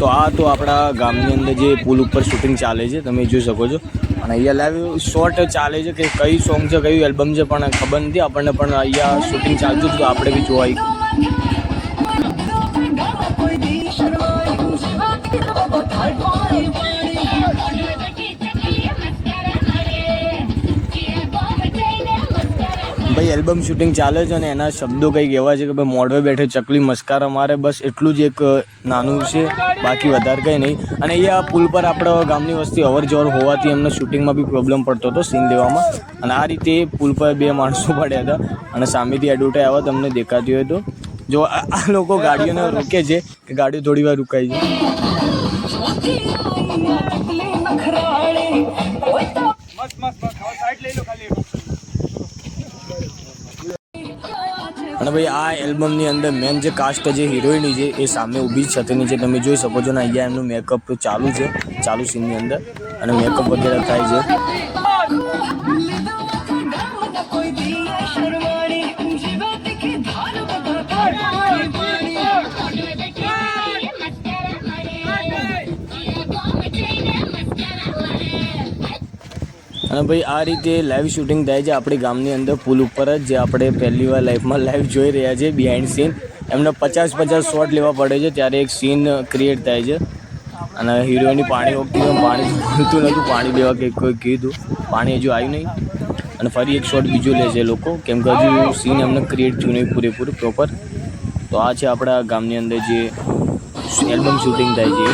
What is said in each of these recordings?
તો આ તો આપણા ગામની અંદર જે પુલ ઉપર શૂટિંગ ચાલે છે, તમે જોઈ શકો છો. અને અહીંયા લાઈવ શોર્ટ ચાલે છે કે કઈ સોંગ છે, કયું એલ્બમ છે, પણ ખબર નથી. આપણને પણ અહીંયા શૂટિંગ ચાલતું હતું આપણે બી જોવાય. આવી ભાઈ એલ્બમ શૂટિંગ ચાલે છે અને એના શબ્દો કંઈક એવા છે કે ભાઈ મોઢવે બેઠે ચકલી મસ્કારા મારે બસ એટલું જ એક નાનું છે. બાકી વધારે કંઈ નહીં. અને અહીંયા પુલ પર આપણા ગામની વસ્તી અવર જવર હોવાથી એમને શૂટિંગમાં બી પ્રોબ્લેમ પડતો હતો સીન લેવામાં અને આ રીતે પુલ પર બે માણસો પડ્યા હતા. અને સામેથી એડવર્ટાઈ આવ્યા તમને દેખાતી હોય તો. જો આ આ લોકો ગાડીઓને રોકે છે કે ગાડીઓ થોડી વાર રોકાઈ છે અને ભાઈ, આ એલ્બમની અંદર મેન જે કાસ્ટ જે હિરોઈની છે, એ સામે ઊભી છે. તમે જોઈ શકો છો ને, અહીંયા એમનું મેકઅપ ચાલુ છે, ચાલુ સીનની અંદર. અને મેકઅપ વગેરે થાય છે. અને ભાઈ, આ રીતે લાઈવ શૂટિંગ થાય છે આપણી ગામની અંદર, પુલ ઉપર જ, જે આપણે પહેલી વાર લાઈફમાં લાઈવ જોઈ રહ્યા છે બિહાઇન્ડ સીન એમને પચાસ પચાસ શોટ લેવા પડે છે, ત્યારે એક સીન ક્રિએટ થાય છે. અને હીરોની પાણી ઓગતી પાણી જોતું નહોતું પાણી લેવા કે કોઈ કીધું. પાણી હજુ આવ્યું નહીં. અને ફરી એક શોટ બીજો લે છે લોકો, કેમ કે હજુ સીન એમને ક્રિએટ થયું નહીં પૂરેપૂરું પ્રોપર તો આ છે આપણા ગામની અંદર જે એલ્બમ શૂટિંગ થાય છે.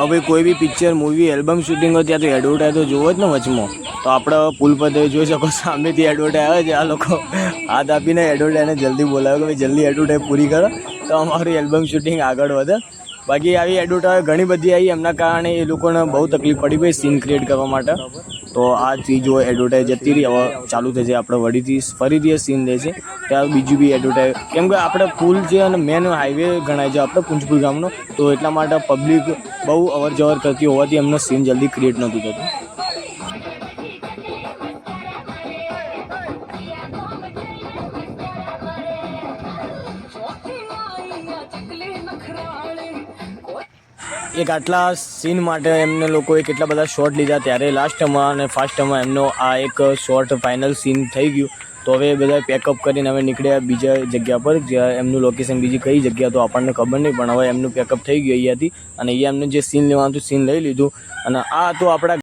હવે કોઈ બી પિક્ચર મૂવી એલ્બમ શૂટિંગ હોય ત્યાં તો એડવર્ટાઈઝ તો જોવો જ ને વચમાં. તો આપણે પુલ પર જોઈ શકો, સામેથી એડવર્ટાઈઝ આવે છે આ લોકો હાથ આપીને એડવર્ટાઈને જલ્દી બોલાવે કે ભાઈ જલ્દી એડવર્ટાઈઝ પૂરી કરો. તો અમારું એલ્બમ શૂટિંગ આગળ વધે. બાકી આવી એડવર્ટાઈઝ ઘણી બધી આવી, એમના કારણે એ લોકોને બહુ તકલીફ પડી ગઈ સીન ક્રિએટ કરવા માટે. તો આથી જો એડવર્ટાઈઝ જતી રહી, હવે ચાલુ થશે આપણે વળીથી, ફરીથી સીન લે છે. ત્યાં બીજું બી એડવર્ટાઈઝ કેમ કે આપણે પુલ છે અને મેન હાઈવે ગણાય છે આપણે પુંજપુર ગામનો, તો એટલા માટે પબ્લિક બહુ અવર જવર કરતી હોવાથી એમનો સીન જલ્દી ક્રિએટ નહોતું થતું. એક આટલા સીન માટે એમને લોકોએ કેટલા બધા શોટ લીધા ત્યારે લાસ્ટમાં અને ફાસ્ટમાં એમનો આ એક શોર્ટ ફાઇનલ સીન થઈ ગયું. તો હવે બધા પેકઅપ કરીને હવે નીકળ્યા બીજા જગ્યા પર, જ્યાં એમનું લોકેશન બીજી કઈ જગ્યા તો આપણને ખબર નહીં, પણ હવે એમનું પેકઅપ થઈ ગયું અહીંયાથી. અને અહીંયા એમને જે સીન લેવાનું હતું સીન લઈ લીધું. અને આ તો આપણા